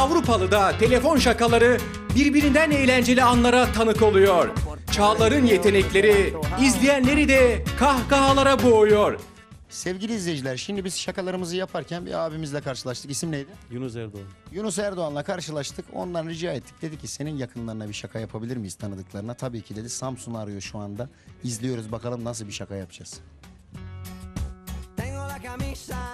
Avrupalı'da telefon şakaları birbirinden eğlenceli anlara tanık oluyor. Çağlar'ın yetenekleri izleyenleri de kahkahalara boğuyor. Sevgili izleyiciler şimdi biz şakalarımızı yaparken bir abimizle karşılaştık. İsim neydi? Yunus Erdoğan. Yunus Erdoğan'la karşılaştık. Ondan rica ettik. Dedi ki senin yakınlarına bir şaka yapabilir miyiz tanıdıklarına? Tabii ki dedi. Samsun arıyor şu anda. İzliyoruz bakalım nasıl bir şaka yapacağız. Tengo la camisa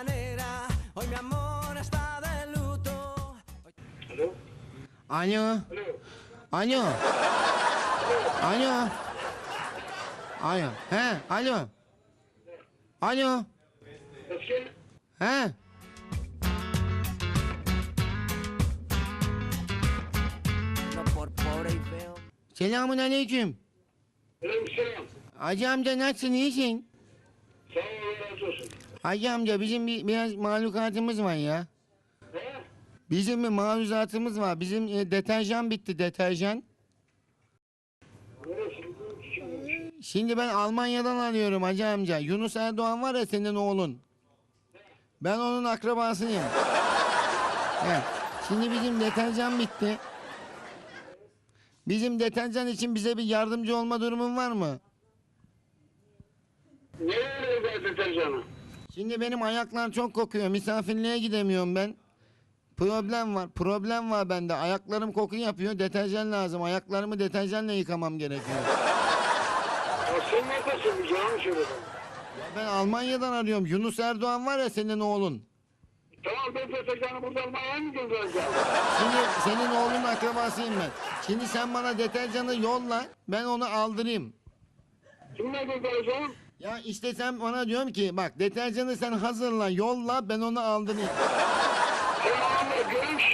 Alo. Alo. Alo. Alo. He, alo. Alo. He. Selamun aleyküm. Aleykümselam. Hacı amca nasılsın iyisin? Sağ ol Allah razı olsun. Hacı amca bizim bir, biraz mahlukatımız var ya. Bizim bir maruzatımız var. Bizim e, deterjan bitti deterjan. Şimdi ben Almanya'dan arıyorum hacı amca. Yunus Erdoğan var ya senin oğlun. Ben onun akrabasıyım. Evet. Şimdi bizim deterjan bitti. Bizim deterjan için bize bir yardımcı olma durumun var mı? Nereye deterjanı? Şimdi benim ayaklar çok kokuyor. Misafirliğe gidemiyorum ben. Problem var. Problem var bende. Ayaklarım koku yapıyor. Deterjan lazım. Ayaklarımı deterjanla yıkamam gerekiyor. Ya sen neredesin bir canım söyle bana. Ben Almanya'dan arıyorum. Yunus Erdoğan var ya senin oğlun. Tamam ben deterjanı burada almaya mı göndereceğim? Şimdi senin oğlun akrabasıyım ben. Şimdi sen bana deterjanı yolla. Ben onu aldırayım. Kimle göndereceğim? Ya işte sen bana diyorum ki bak deterjanı sen hazırla yolla ben onu aldırayım. Görüş,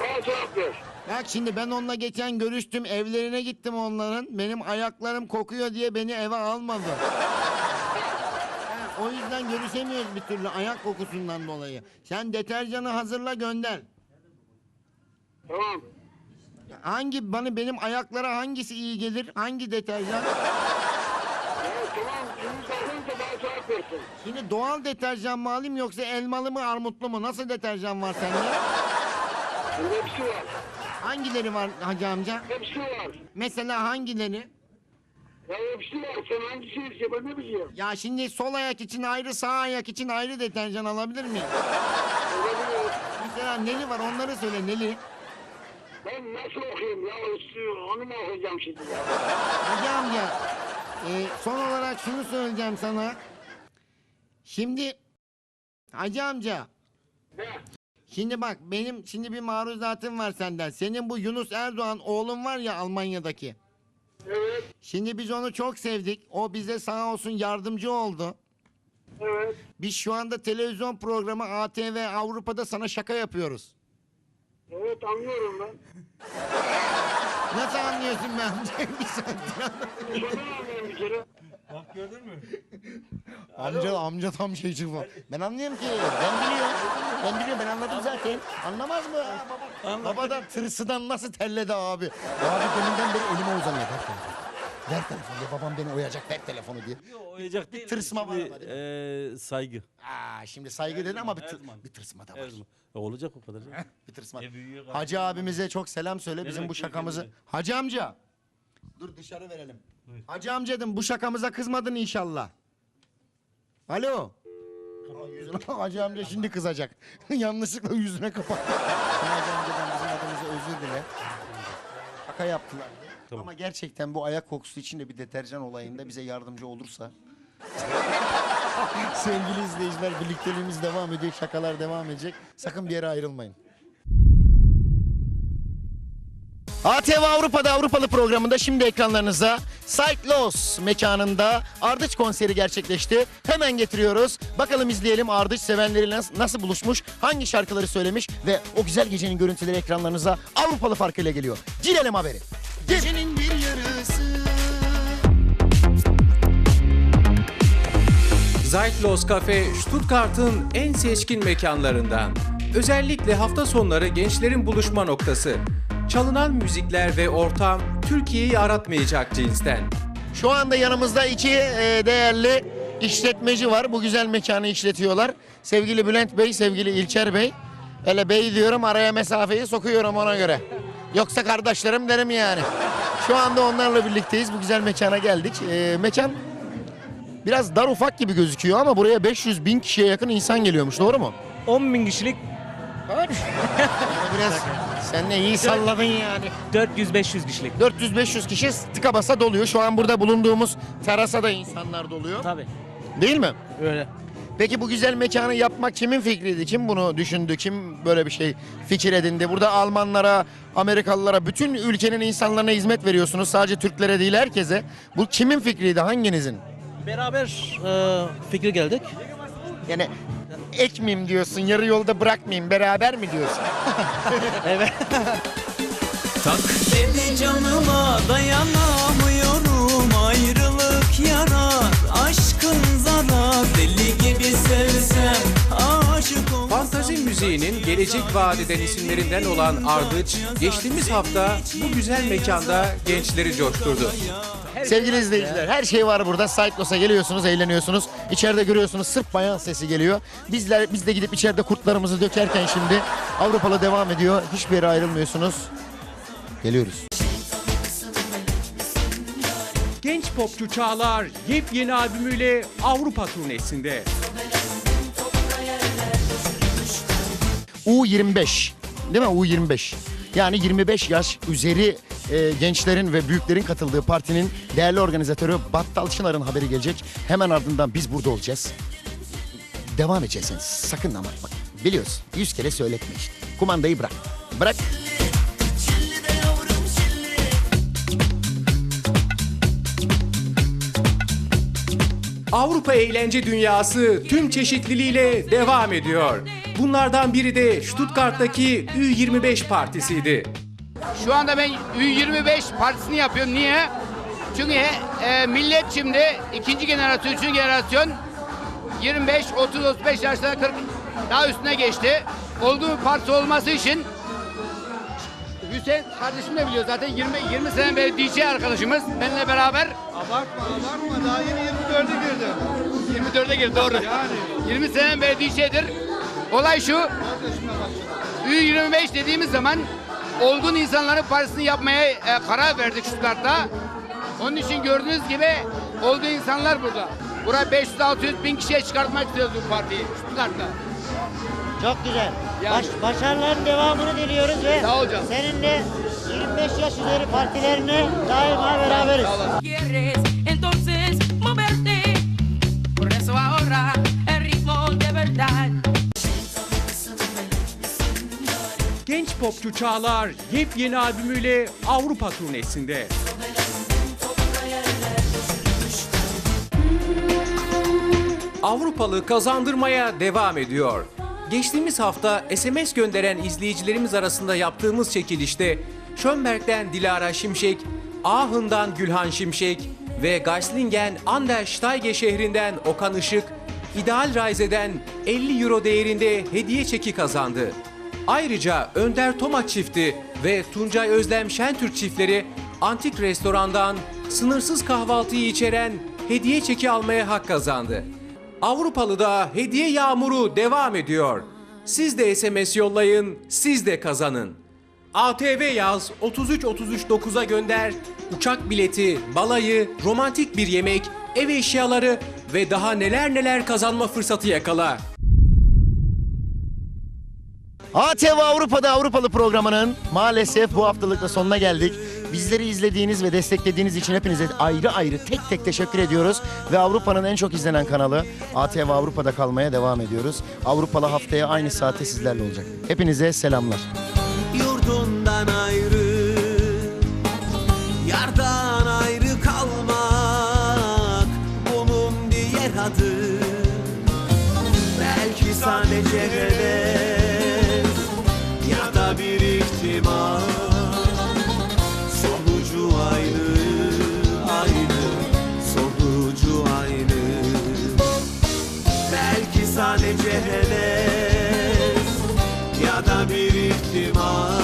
bana cevap. Bak şimdi ben onunla geçen görüştüm evlerine gittim onların. Benim ayaklarım kokuyor diye beni eve almadı. Ha, o yüzden görüşemiyoruz bir türlü ayak kokusundan dolayı. Sen deterjanı hazırla gönder. Tamam. Hangi bana benim ayaklara hangisi iyi gelir? Hangi deterjan? Tamam, şimdi versin. Doğal deterjan mı alayım yoksa elmalı mı armutlu mu? Nasıl deterjan var sende? Şimdi hepsi var. Hangileri var hacı amca? Hepsi var. Mesela hangileri? Ya hepsi var. Sen hangisini istiyor ben ne bileyim. Ya şimdi sol ayak için ayrı sağ ayak için ayrı deterjan alabilir miyim? Olabilir. Mesela neli var onları söyle neli. Ben nasıl okuyayım ya? Onu mu okuyacağım şimdi ya? Hacı amca e, son olarak şunu söyleyeceğim sana. Şimdi Hacı amca şimdi bak benim şimdi bir maruzatım var senden. Senin bu Yunus Erdoğan oğlun var ya Almanya'daki. Evet, Şimdi biz onu çok sevdik. O bize sağ olsun yardımcı oldu. evet. Biz şu anda televizyon programı ATV Avrupa'da sana şaka yapıyoruz. Evet anlıyorum ben. Nasıl anlıyorsun ben? Bir saattir. Şunu anlıyorum bir kere. amca amca tam şey çıkma. Ben anlıyorum ki. Ben biliyorum. Ben biliyorum ben anladım zaten. Anlamaz mı? Baba, babadan tırsıdan nasıl telledi abi. Abi deminden beri elime uzanıyor. Ver telefonu. Ver telefonu diye babam beni oyacak ver telefonu diye. Oyacak değil. tırsma var ama değil eee, saygı. Aa, şimdi saygı dedi ama bir, tır- zaman. bir tırsma da var. Her zaman. E, olacak o kadar. canım. Bir tırsma. E, Hacı abimize çok selam söyle bizim demek, bu şakamızı. kendine. Hacı amca. Dur dışarı verelim. Hacı amcadım bu şakamıza kızmadın inşallah. Alo. Aa, yüzüne, Hacı amca şimdi kızacak. Yanlışlıkla yüzüne kapattı. Hacı amcadan bizim adımıza özür dile. Şaka yaptılar. Tamam. Ama gerçekten bu ayak kokusu için de bir deterjan olayında bize yardımcı olursa. Sevgili izleyiciler birlikteliğimiz devam ediyor. Şakalar devam edecek. Sakın bir yere ayrılmayın. ATV Avrupa'da Avrupalı programında şimdi ekranlarınıza Sight Loss mekanında Ardıç konseri gerçekleşti. Hemen getiriyoruz. Bakalım izleyelim Ardıç sevenleriyle nasıl, buluşmuş, hangi şarkıları söylemiş ve o güzel gecenin görüntüleri ekranlarınıza Avrupalı farkıyla geliyor. Girelim haberi. Gecenin Zeitlos Cafe Stuttgart'ın en seçkin mekanlarından. Özellikle hafta sonları gençlerin buluşma noktası. Çalınan müzikler ve ortam Türkiye'yi aratmayacak cinsten. Şu anda yanımızda iki e, değerli işletmeci var. Bu güzel mekanı işletiyorlar. Sevgili Bülent Bey, sevgili İlker Bey. Hele bey diyorum araya mesafeyi sokuyorum ona göre. Yoksa kardeşlerim derim yani. Şu anda onlarla birlikteyiz. Bu güzel mekana geldik. Ee, mekan biraz dar ufak gibi gözüküyor ama buraya 500 bin kişiye yakın insan geliyormuş. Doğru mu? 10 bin kişilik Biraz sen de iyi salladın yani. 400-500 kişilik. 400-500 kişi tıka basa doluyor. Şu an burada bulunduğumuz terasa da insanlar doluyor. Tabii. Değil mi? Öyle. Peki bu güzel mekanı yapmak kimin fikriydi? Kim bunu düşündü? Kim böyle bir şey fikir edindi? Burada Almanlara, Amerikalılara, bütün ülkenin insanlarına hizmet veriyorsunuz. Sadece Türklere değil herkese. Bu kimin fikriydi? Hanginizin? Beraber e, fikir geldik. Yani ekmeyeyim diyorsun, yarı yolda bırakmayayım, beraber mi diyorsun? Evet. Deli canıma dayanamıyorum Ayrılık yarar Aşkın zarar Deli gibi sevsem Aşık olsam Fantazi müziğinin gelecek vaat eden isimlerinden olan Ardıç, geçtiğimiz hafta bu güzel mekanda gençleri coşturdu. Sevgili izleyiciler her şey var burada. Cyclos'a geliyorsunuz, eğleniyorsunuz. İçeride görüyorsunuz sırf bayan sesi geliyor. Bizler biz de gidip içeride kurtlarımızı dökerken şimdi Avrupalı devam ediyor. Hiçbir yere ayrılmıyorsunuz. Geliyoruz. Genç popçu Çağlar yepyeni albümüyle Avrupa turnesinde. U25 değil mi? U25. Yani 25 yaş üzeri e, gençlerin ve büyüklerin katıldığı partinin değerli organizatörü Battal Çınar'ın haberi gelecek. Hemen ardından biz burada olacağız. Devam edeceğiz yani. Sakın ama bak biliyorsun 100 kere söyletme işte. Kumandayı bırak. Bırak. Avrupa eğlence dünyası tüm çeşitliliğiyle devam ediyor. Bunlardan biri de Stuttgart'taki Ü25 partisiydi. Şu anda ben Ü25 partisini yapıyorum. Niye? Çünkü e, millet şimdi ikinci jenerasyon, üçüncü jenerasyon 25, 30, 35 yaşlara 40 daha üstüne geçti. Olduğu bir partisi olması için Hüseyin kardeşim de biliyor zaten 20 20 sene beri DJ arkadaşımız benimle beraber. Abartma abartma daha yeni 24'e girdi. 24'e girdi doğru. Yani. 20 sene beri DJ'dir. Olay şu. Ü25 dediğimiz zaman olgun insanların partisini yapmaya e, karar verdik Stuttgart'ta. Onun için gördüğünüz gibi olgun insanlar burada. Buraya 500-600 bin kişiye çıkartmak istiyoruz bu partiyi Stuttgart'ta. Çok güzel. Yani. Baş, başarıların devamını diliyoruz ve Sağ seninle 25 yaş üzeri partilerine daima beraberiz. quieres entonces Genç popçu Çağlar yepyeni albümüyle Avrupa turnesinde. Avrupalı kazandırmaya devam ediyor. Geçtiğimiz hafta SMS gönderen izleyicilerimiz arasında yaptığımız çekilişte Schönberg'den Dilara Şimşek, Aachen'dan Gülhan Şimşek ve Geislingen Andersteige şehrinden Okan Işık, İdeal Reise'den 50 euro değerinde hediye çeki kazandı. Ayrıca Önder Tomat çifti ve Tuncay Özlem Şentürk çiftleri antik restorandan sınırsız kahvaltıyı içeren hediye çeki almaya hak kazandı. Avrupalı'da hediye yağmuru devam ediyor. Siz de SMS yollayın, siz de kazanın. ATV yaz 33 33 9'a gönder. Uçak bileti, balayı, romantik bir yemek, ev eşyaları ve daha neler neler kazanma fırsatı yakala. ATV Avrupa'da Avrupalı programının maalesef bu haftalıkta sonuna geldik. Bizleri izlediğiniz ve desteklediğiniz için hepinize ayrı ayrı tek tek teşekkür ediyoruz. Ve Avrupa'nın en çok izlenen kanalı ATV Avrupa'da kalmaya devam ediyoruz. Avrupalı haftaya aynı saatte sizlerle olacak. Hepinize selamlar. Yurdundan ayrı sadece heves ya da bir ihtimal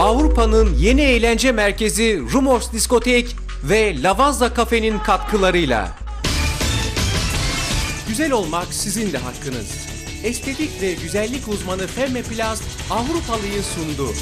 Avrupa'nın yeni eğlence merkezi Rumors Diskotek ve Lavazza Kafe'nin katkılarıyla. Güzel olmak sizin de hakkınız. Estetik ve güzellik uzmanı Femme Plast Avrupalıyı sundu.